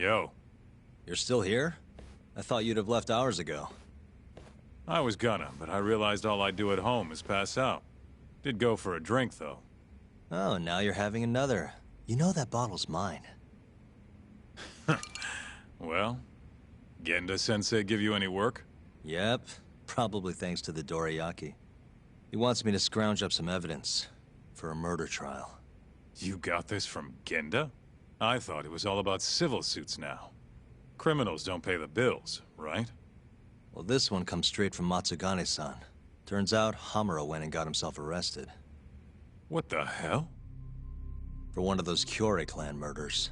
Yo. You're still here? I thought you'd have left hours ago. I was gonna, but I realized all I do at home is pass out. Did go for a drink, though. Oh, now you're having another. You know that bottle's mine. well, Genda-sensei give you any work? Yep, probably thanks to the Dorayaki. He wants me to scrounge up some evidence for a murder trial. You got this from Genda? I thought it was all about civil suits now. Criminals don't pay the bills, right? Well, this one comes straight from Matsugane-san. Turns out, Hamura went and got himself arrested. What the hell? For one of those Kyorei clan murders.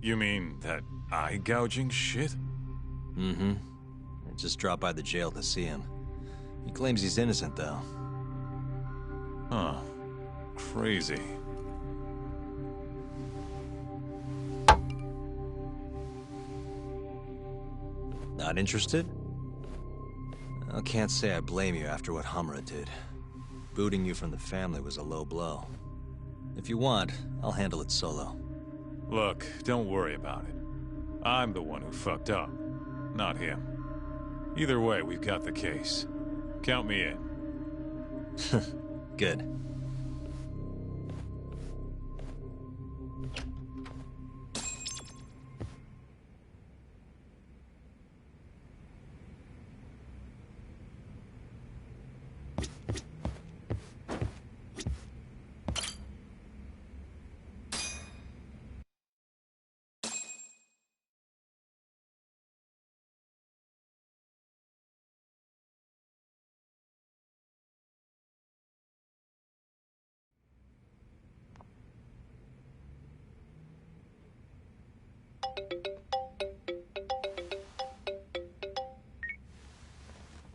You mean that eye-gouging shit? Mm-hmm. I just dropped by the jail to see him. He claims he's innocent, though. Huh. Crazy. Not interested? I can't say I blame you after what Hamura did. Booting you from the family was a low blow. If you want, I'll handle it solo. Look, don't worry about it. I'm the one who fucked up, not him. Either way, we've got the case. Count me in. Good.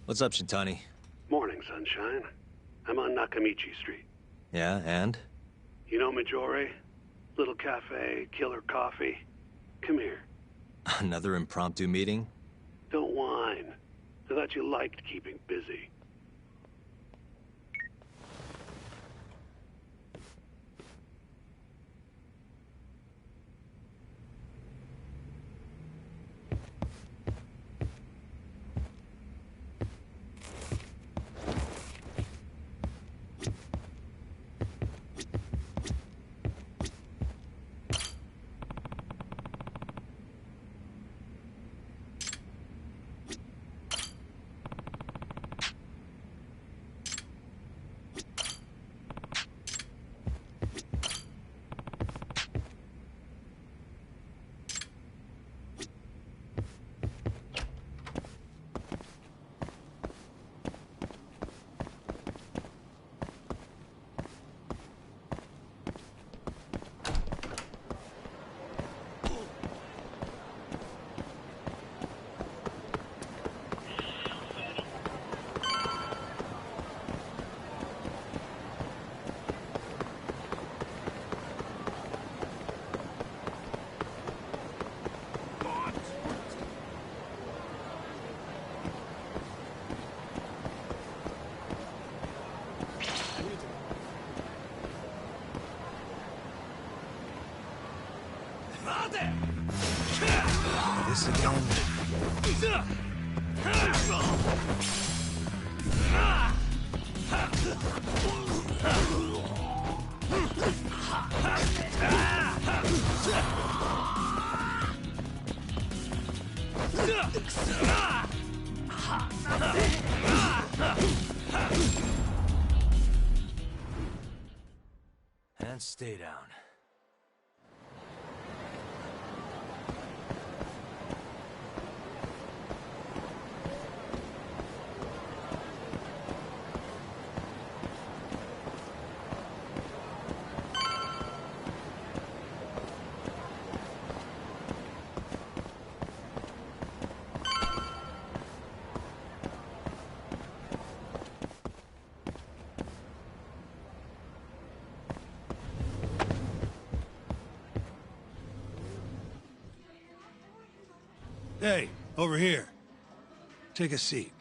What's up, Shintani? Morning, sunshine. I'm on Nakamichi Street. Yeah, and? You know Majore? Little cafe, killer coffee. Come here. Another impromptu meeting? Don't whine. I thought you liked keeping busy. This again? And stay down. Hey, over here. Take a seat.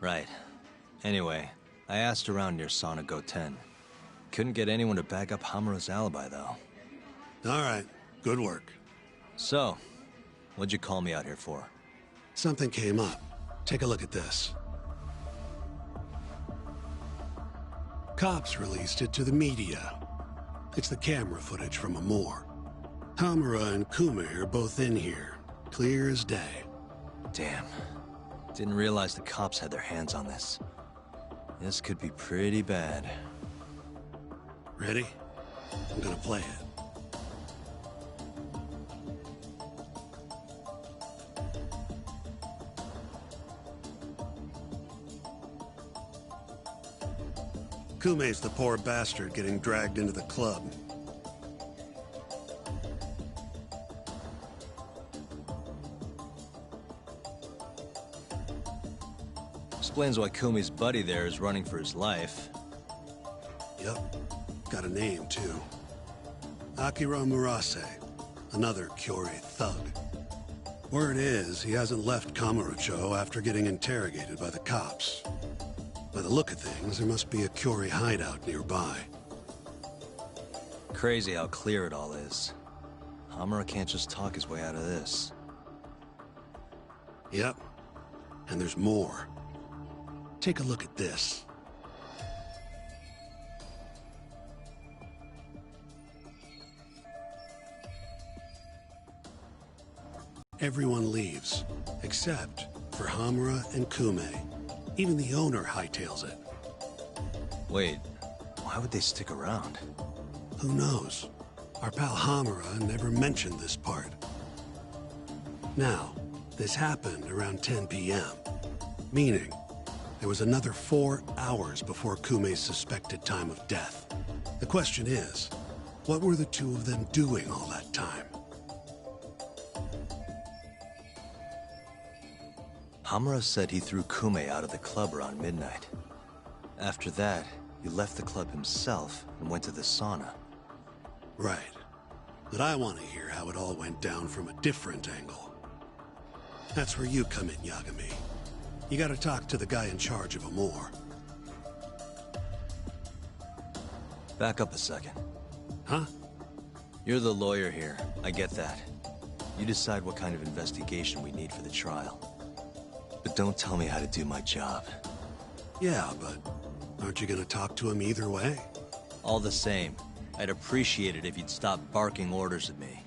Right. Anyway, I asked around near Sonic 10. couldn't get anyone to back up Hamura's alibi, though. All right. Good work. So, what'd you call me out here for? Something came up. Take a look at this. Cops released it to the media. It's the camera footage from Amor. Hamura and Kume are both in here. Clear as day. Damn. Didn't realize the cops had their hands on this. This could be pretty bad. Ready? I'm gonna play it. Kume's the poor bastard getting dragged into the club. Explains why Kumi's buddy there is running for his life. Yep. Got a name, too. Akira Murase, another Kyorei thug. Word is, he hasn't left Kamurocho after getting interrogated by the cops. By the look of things, there must be a Kyorei hideout nearby. Crazy how clear it all is. Hamura can't just talk his way out of this. Yep. And there's more. Take a look at this. Everyone leaves, except for Hamura and Kume. Even the owner hightails it. Wait, why would they stick around? Who knows? Our pal Hamura never mentioned this part. Now, this happened around 10 p.m., meaning there was another four hours before Kume's suspected time of death. The question is, what were the two of them doing all that time? Hamura said he threw Kume out of the club around midnight. After that, he left the club himself and went to the sauna. Right. But I want to hear how it all went down from a different angle. That's where you come in, Yagami. You gotta talk to the guy in charge of Amor. Back up a second. Huh? You're the lawyer here. I get that. You decide what kind of investigation we need for the trial. But don't tell me how to do my job. Yeah, but aren't you gonna talk to him either way? All the same, I'd appreciate it if you'd stop barking orders at me.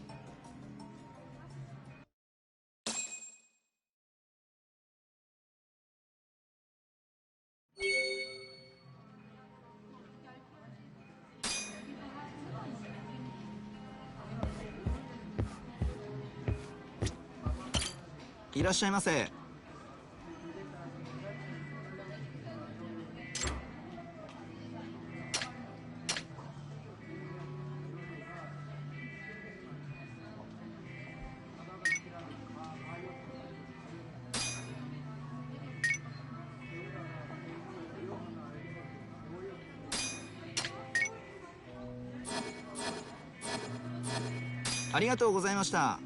“いありがとうございました。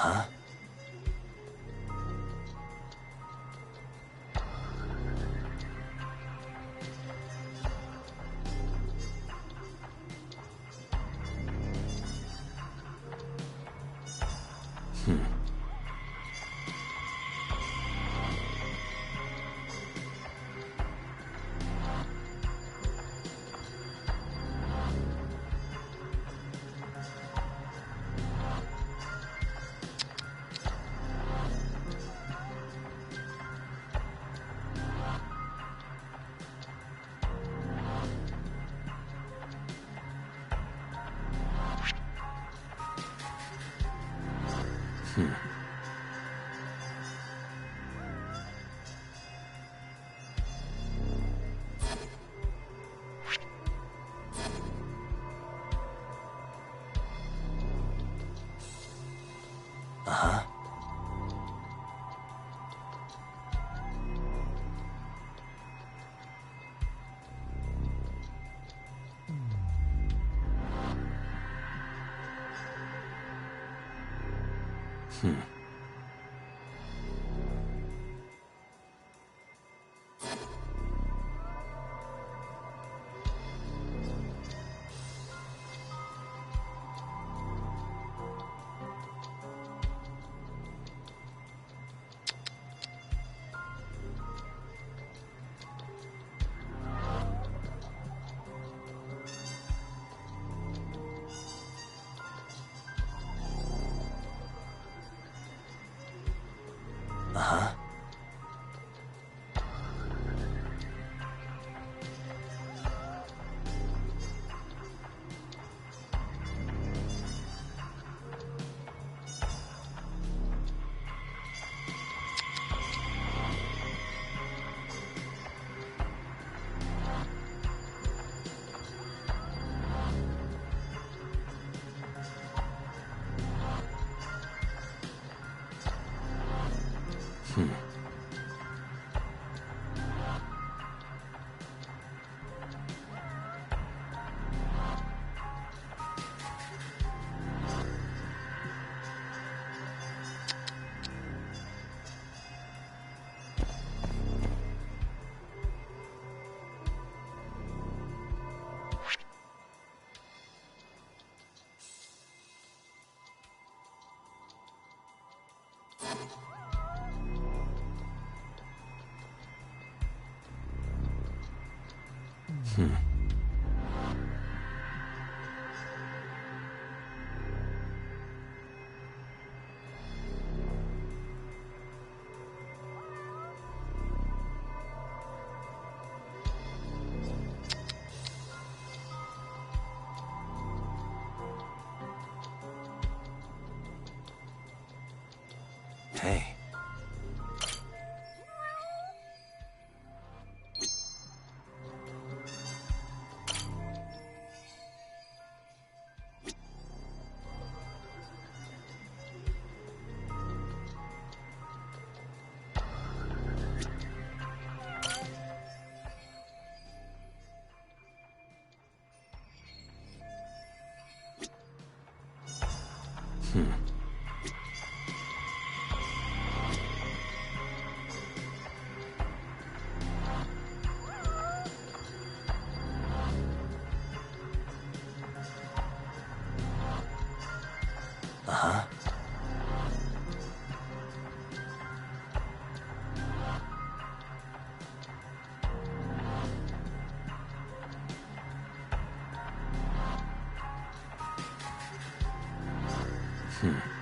啊？Uh-huh. Hmm. Hmm. Hey. 嗯。